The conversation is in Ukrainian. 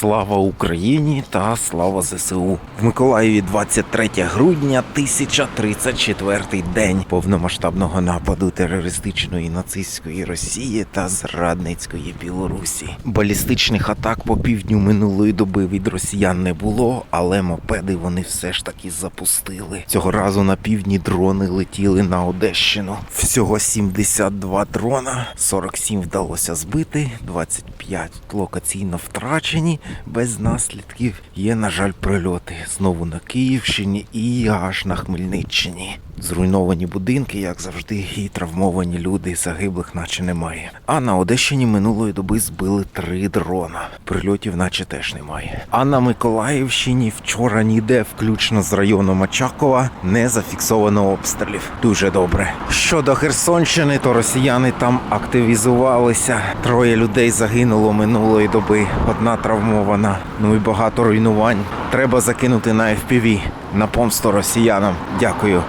Слава Україні та слава ЗСУ. В Миколаєві 23 грудня 1034 день повномасштабного нападу терористичної нацистської Росії та зрадницької Білорусі. Балістичних атак по півдню минулої доби від росіян не було, але мопеди вони все ж таки запустили. Цього разу на півдні дрони летіли на Одещину. Всього 72 дрона, 47 вдалося збити, 25 локаційно втрачені без наслідків. Є, на жаль, прильоти знову на Київщині і аж на Хмельниччині. Зруйновані будинки, як завжди, і травмовані люди, загиблих наче немає. А на Одещині минулої доби збили три дрона. Прильотів, наче теж немає. А на Миколаївщині вчора ніде, включно з районом Очакова, не зафіксовано обстрілів. Дуже добре. Щодо Херсонщини, то росіяни там активізувалися. Троє людей загинуло минулої доби. Одна травмована. Ну і багато руйнувань. Треба закинути на FPV на помсту росіянам. Дякую.